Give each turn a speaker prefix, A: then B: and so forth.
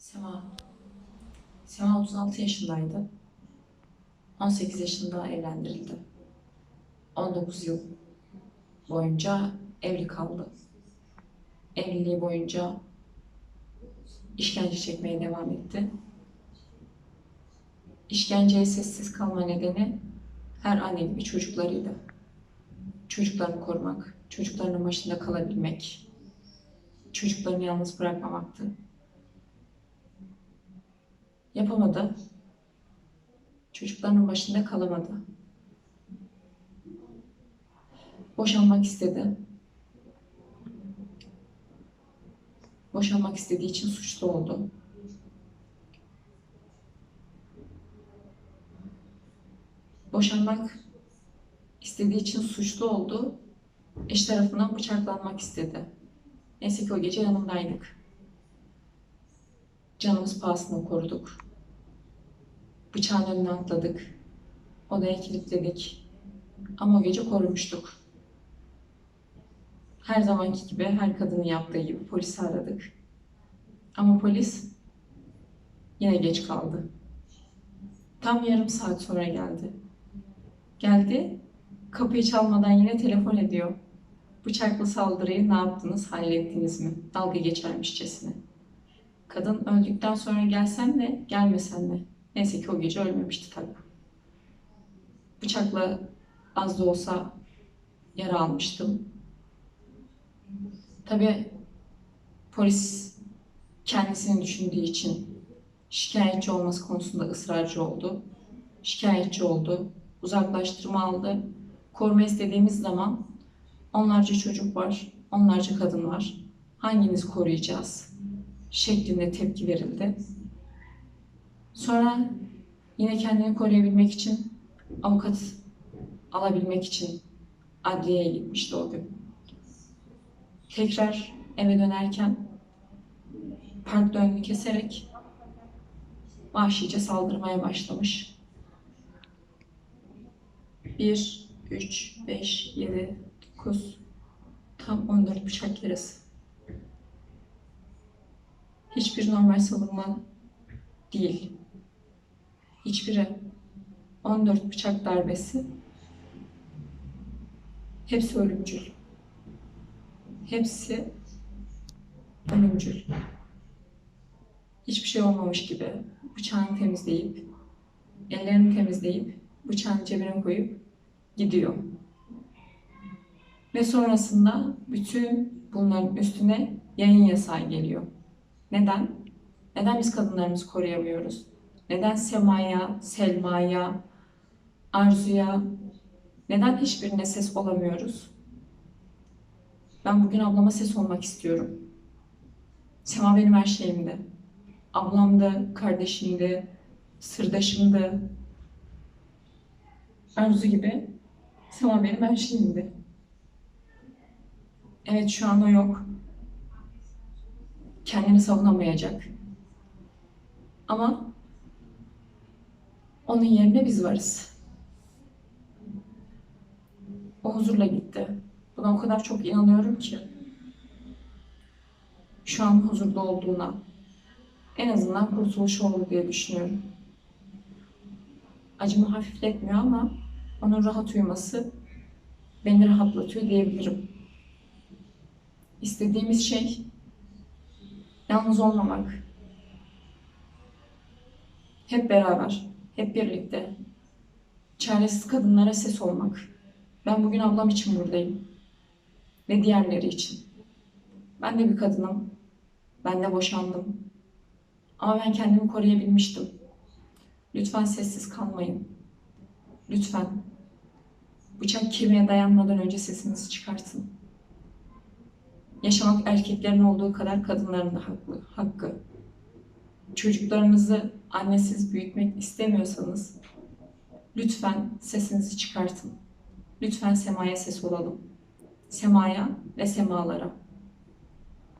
A: Sema. Sema 36 yaşındaydı. 18 yaşında evlendirildi. 19 yıl boyunca evli kaldı. Evliliği boyunca işkence çekmeye devam etti. İşkenceye sessiz kalma nedeni her anne gibi çocuklarıydı. Çocuklarını korumak, çocuklarının başında kalabilmek, çocuklarını yalnız bırakmamaktı. Yapamadı. Çocuklarının başında kalamadı. Boşanmak istedi. Boşanmak istediği için suçlu oldu. Boşanmak istediği için suçlu oldu. Eş tarafından bıçaklanmak istedi. Neyse ki o gece yanımdaydık. Canımız pahasına koruduk. Bıçağın önüne atladık. Odaya kilitledik. Ama o gece korumuştuk. Her zamanki gibi, her kadının yaptığı gibi polisi aradık. Ama polis yine geç kaldı. Tam yarım saat sonra geldi. Geldi, kapıyı çalmadan yine telefon ediyor. Bıçaklı saldırıyı ne yaptınız, hallettiniz mi? Dalga geçermişçesine. Kadın öldükten sonra gelsen de gelmesen de. Neyse ki o gece ölmemişti tabii. Bıçakla az da olsa yara almıştım. Tabii polis kendisini düşündüğü için şikayetçi olması konusunda ısrarcı oldu. Şikayetçi oldu. Uzaklaştırma aldı. Koruma istediğimiz zaman onlarca çocuk var, onlarca kadın var. Hanginizi koruyacağız? Şeklinde tepki verildi. Sonra yine kendini koruyabilmek için avukat alabilmek için adliyeye gitmişti o gün. Tekrar eve dönerken park önünü keserek vahşice saldırmaya başlamış. 1, 3, 5, 7, 9, tam 14 bıçak yarası. Hiçbir normal savunma değil. Hiçbiri 14 bıçak darbesi. Hepsi ölümcül. Hepsi ölümcül. Hiçbir şey olmamış gibi bıçağını temizleyip, ellerini temizleyip, bıçağını cebine koyup gidiyor. Ve sonrasında bütün bunların üstüne yayın yasağı geliyor. Neden? Neden biz kadınlarımızı koruyamıyoruz? Neden Sema'ya, Selma'ya, Arzu'ya, neden hiçbirine ses olamıyoruz? Ben bugün ablama ses olmak istiyorum. Sema benim her şeyimdi. Ablamdı, kardeşimdi, sırdaşımdı. Arzu gibi Sema benim her şeyimdi. Evet şu an yok kendini savunamayacak. Ama onun yerine biz varız. O huzurla gitti. Buna o kadar çok inanıyorum ki. Şu an huzurda olduğuna. En azından kurtuluş oldu diye düşünüyorum. Acımı hafifletmiyor ama onun rahat uyuması beni rahatlatıyor diyebilirim. İstediğimiz şey Yalnız olmamak. Hep beraber, hep birlikte. Çaresiz kadınlara ses olmak. Ben bugün ablam için buradayım. Ve diğerleri için. Ben de bir kadınım. Ben de boşandım. Ama ben kendimi koruyabilmiştim. Lütfen sessiz kalmayın. Lütfen. Bıçak kemiğe dayanmadan önce sesinizi çıkartın. Yaşamak erkeklerin olduğu kadar kadınların da haklı, hakkı. Çocuklarınızı annesiz büyütmek istemiyorsanız lütfen sesinizi çıkartın. Lütfen semaya ses olalım. Semaya ve semalara.